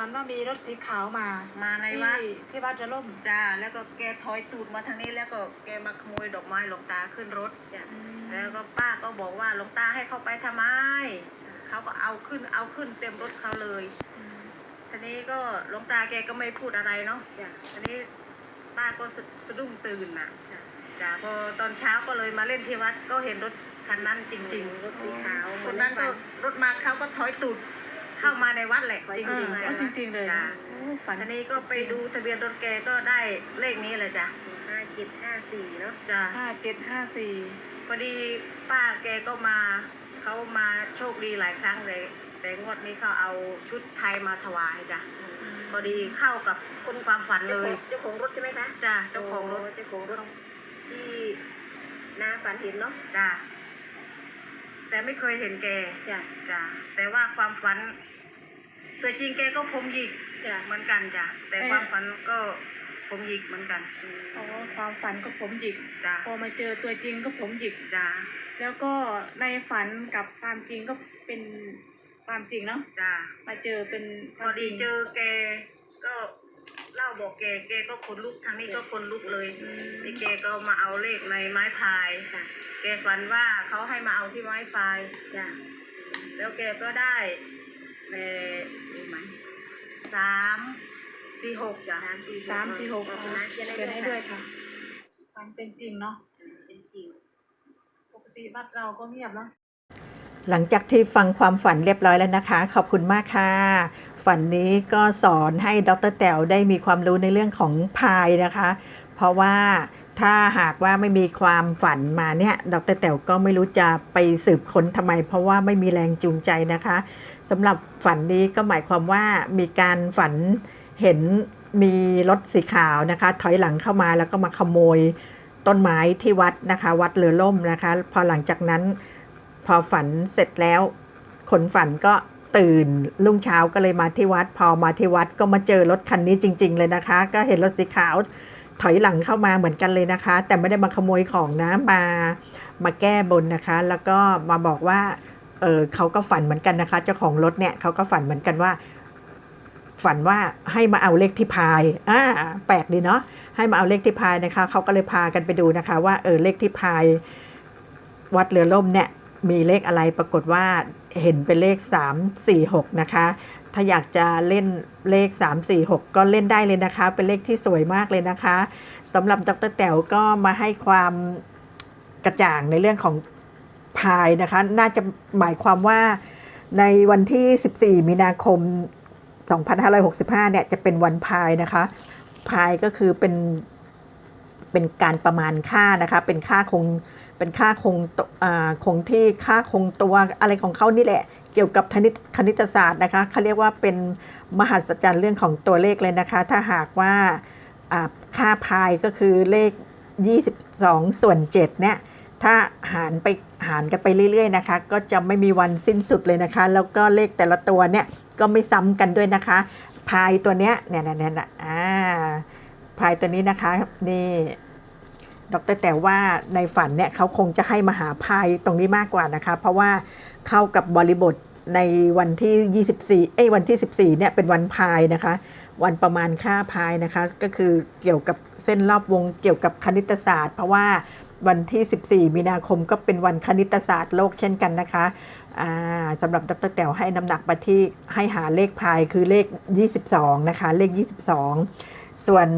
ฝันว่ามีรถสีขาวมา มาในที่วัดที่วัดจะล่มจ้าแล้วก็แกถอยตูดมาทางนี้แล้วก็แกมาขโมยดอกไม้หลวงตาขึ้นรถจ้ะแล้วก็ป้าก็บอกว่าหลวงตาให้เขาไปทำไมเขาก็เอาขึ้นเอาขึ้นเต็มรถเขาเลยทีนี้ก็หลวงตาแกก็ไม่พูดอะไรเนาะจ้ะทีนี้ป้าก็สะสะดุ้งตื่นน่ะจ้ะพอตอนเช้าก็เลยมาเล่นที่วัดก็เห็นรถคันนั้นจริง ๆ รถสีขาวคนนั้นก็รถมาเขาก็ถอยตูด เข้ามาในวัดแหละจเอริองๆเอาจ้ะจริงๆเลยจ้ะโอ้ฝันทีนี้ก็ไปดูทะเบียนรถแกก็ได้เลขนี้เลยจ้ะห้าเจ็ดห้าสี่เนาะจ้ะห้าเจ็ดห้าสี่พอดีป้าแกก็มาเขามาโชคดีหลายครั้งเลย แต่งวดนี้เขาเอาชุดไทยมาถวายจ้ะพอดีเข้ากับคนความฝันเลยเจ้าของรถใช่ไหมคะจ้ะเจ้าของรถโเจ้าของรถที่นาฝันเห็นเนาะจ้ะ แต่ไม่เคยเห็นแกจ้ะจ้ะแต่ว่าความฝันตัวจริงแกก็ผมหยิกจ้ะเหมือนกันจ้ะแต่ความฝันก็ผมหยิกเหมือนกันโอ้ความฝันก็ผมหยิกจ้ะพอมาเจอตัวจริงก็ผมหยิกจ้ะแล้วก็ในฝันกับความจริงก็เป็นความจริงเนาะจ้ะมาเจอเป็นพอดีเจอแกก็ เล่าบอกแกแกก็ขนลุกทางนี้ก็ขนลุกเลยนี่แกก็มาเอาเลขในไม้พายค่ะแกฝันว่าเขาให้มาเอาที่ไม้พายจ้ะแล้วแกก็ได้เอ่อนี่ไหมสามสี่หกจ้ะสามสี่สามสี่หกขอบคุณนะเขียนเขียนให้ให้ด้ด้ววยยค่ะความเป็นจริงเนาะเป็นจริง ปกติวัดเราก็เงียบเนาะ หลังจากที่ฟังความฝันเรียบร้อยแล้วนะคะ ขอบคุณมากค่ะ ฝันนี้ก็สอนให้ดรแต๋วได้มีความรู้ในเรื่องของพายนะคะ เพราะว่าถ้าหากว่าไม่มีความฝันมาเนี่ย ดรแต๋วก็ไม่รู้จะไปสืบค้นทำไม เพราะว่าไม่มีแรงจูงใจนะคะสำหรับฝันนี้ก็หมายความว่ามีการฝันเห็นมีรถสีขาวนะคะ ถอยหลังเข้ามาแล้วก็มาขโมยต้นไม้ที่วัดนะคะ วัดเรือล่มนะคะ พอหลังจากนั้น พอฝันเสร็จแล้วคนฝันก็ตื่นรุ่งเช้าก็เลยมาที่วัด พอมาที่วัดก็มาเจอรถคันนี้จริง ๆ เลยนะคะ ก็เห็นรถสีขาวถอยหลังเข้ามาเหมือนกันเลยนะคะ แต่ไม่ได้มาขโมยของนะมามาแก้บนนะคะ แล้วก็มาบอกว่าเออเขาก็ฝันเหมือนกันนะคะ เจ้าของรถเนี่ยเขาก็ฝันเหมือนกันว่า ฝันว่าให้มาเอาเลขที่พายอ่าแปลกดีเนาะให้มาเอาเลขที่พายนะคะเขาก็เลยพากันไปดูนะคะ ว่าเออเลขที่พายวัดเรือล่มเนี่ย มีเลขอะไรปรากฏว่าเห็นเป็นเลข 3 4 6 นะคะ ถ้าอยากจะเล่นเลข 3 4 6 ก็เล่นได้เลยนะคะ เป็นเลขที่สวยมากเลยนะคะสำหรับดรแต๋วก็มาให้ความกระจ่างในเรื่องของพายนะคะ น่าจะหมายความว่าในวันที่ 14 มีนาคม 2565 เนี่ย จะเป็นวันพายนะคะ พายก็คือเป็น เป็นการประมาณค่านะคะเป็นค่าคงเป็นค่าคงคงที่ค่าคงตัวอะไรของเขานี่แหละ เกี่ยวกับคณิตคณิตศาสตร์นะคะเขาเรียกว่าเป็นมหัศจรรย์เรื่องของตัวเลขเลยนะคะ ถ้าหากว่าอ่าค่าพายก็คือเลข 22 ส่วน7เนี่ยถ้าหารไปหารกันไปเรื่อยๆนะคะ ก็จะไม่มีวันสิ้นสุดเลยนะคะ แล้วก็เลขแต่ละตัวเนี่ยก็ไม่ซ้ำกันด้วยนะคะ พายตัวเนี้ยเนี่ยเนี่ยเนี่ยอ่า พายตัวนี้นะคะนี่ดรแต่ว่าในฝันเนี่ยเขาคงจะให้มาหาพายตรงนี้มากกว่านะคะ เพราะว่าเข้ากับบริบทในวันที่ 24 เอ้ยวันที่ 14เนี่ยเป็นวันพายนะคะ วันประมาณค่าพายนะคะ ก็คือเกี่ยวกับเส้นรอบวงเกี่ยวกับคณิตศาสตร์ เพราะว่าวันที่ 14 มีนาคมก็เป็นวันคณิตศาสตร์โลกเช่นกันนะคะสำหรับดรแต๋วให้น้ำหนักไปที่ให้หาเลขพายคือเลข 22 นะคะ เลข 22 ส่วน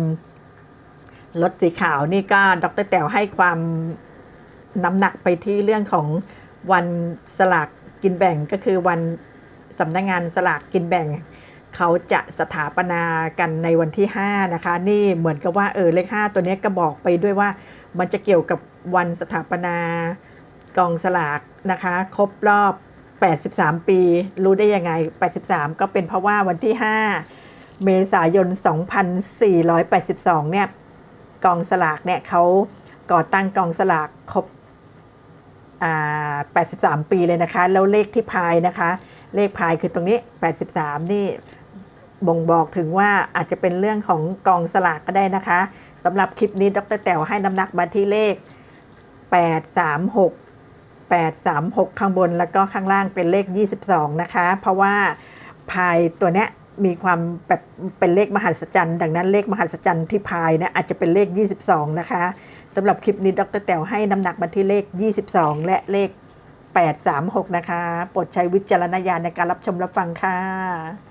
รถสีขาวนี่ก็ดรแต๋วให้ความน้ำหนักไปที่เรื่องของวันสลากกินแบ่งก็คือวันสำนักงงานสลากกินแบ่ง เขาจะสถาปนากันในวันที่ 5 นะคะ นี่เหมือนกับว่าเออเลข5ตัวนี้ก็บอกไปด้วยว่ามันจะเกี่ยวกับวันสถาปนากองสลากนะคะ ครบรอบ 83 ปี รู้ได้ยังไง 83 ก็เป็นเพราะว่าวันที่ 5 เมษายน 2482 เนี่ย กองสลากเนี่ยเขาก่อตั้งกองสลากครบ83 ปีเลยนะคะ แล้วเลขที่พายนะคะ เลขพายคือตรงนี้ 83 นี่บ่งบอกถึงว่าอาจจะเป็นเรื่องของกองสลากก็ได้นะคะสำหรับคลิปนี้ดรแต๋วให้น้ำหนักมาที่เลข 836 836 ข้างบนแล้วก็ข้างล่างเป็นเลข 22 นะคะ เพราะว่าพายตัวเนี้ย มีความแบบเป็นเลขมหัศจรรย์ ดังนั้นเลขมหัศจรรย์ที่พายนะอาจจะเป็นเลข 22 นะคะสำหรับคลิปนี้ดรแต๋วให้น้ำหนักมาที่เลข 22 และเลข 836 นะคะ โปรดใช้วิจารณญาณในการรับชมรับฟังค่ะ